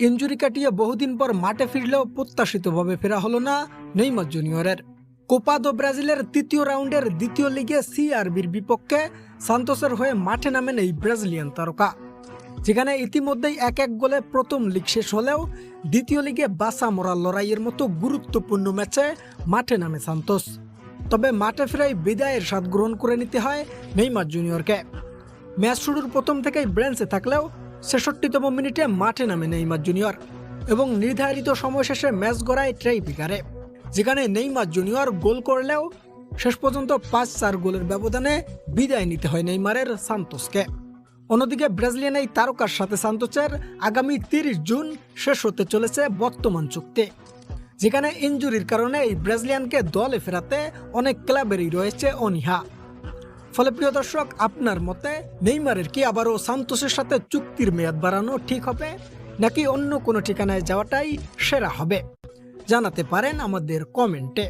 Injury কাটিয়ে বহুদিন পর মাঠে ফিরলেও প্রত্যাশিতভাবে ফেরা হলো না নেইমার জুনিয়রের। কোপা দো ব্রাজিলের তৃতীয় রাউন্ডের দ্বিতীয় লিগে সিআরবির বিপক্ষে সান্তোসের হয়ে মাঠে নামেন এই ব্রাজিলিয়ান তারকা। যেখানে ইতিমধ্যেই এক এক গোলে প্রথম লিগ শেষ হলেও দ্বিতীয় লিগে বাসা মরার লড়াইয়ের মতো গুরুত্বপূর্ণ ম্যাচে মাঠে নামে সান্তোস। তবে মাঠে ফেরাই বিদায়ের স্বাদ গ্রহণ করে নিতে হয় নেইমার জুনিয়রকে। ম্যাচ শুরুর প্রথম থেকেই ব্রেঞ্চে থাকলেও ছেষট্টিতম মিনিটে মাঠে নামে নেইমার জুনিয়র এবং নির্ধারিত সময় শেষে ম্যাচ গড়ায় ট্রাই পিকারে যেখানে নেইমার জুনিয়র গোল করলেও শেষ পর্যন্ত পাঁচ চার গোলের ব্যবধানে বিদায় নিতে হয় নেইমারের সান্তোসকে। অন্যদিকে ব্রাজিলিয়ান এই তারকার সাথে সান্তোসের আগামী তিরিশ জুন শেষ হতে চলেছে বর্তমান চুক্তি, যেখানে ইঞ্জুরির কারণে এই ব্রাজিলিয়ানকে দলে ফেরাতে অনেক ক্লাবেরই রয়েছে অনীহা। ফলে প্রিয় দর্শক, আপনার মতে নেইমারের কি আবারও সান্তোসের সাথে চুক্তির মেয়াদ বাড়ানো ঠিক হবে, নাকি অন্য কোনো ঠিকানায় যাওয়াটাই সেরা হবে? জানাতে পারেন আমাদের কমেন্টে।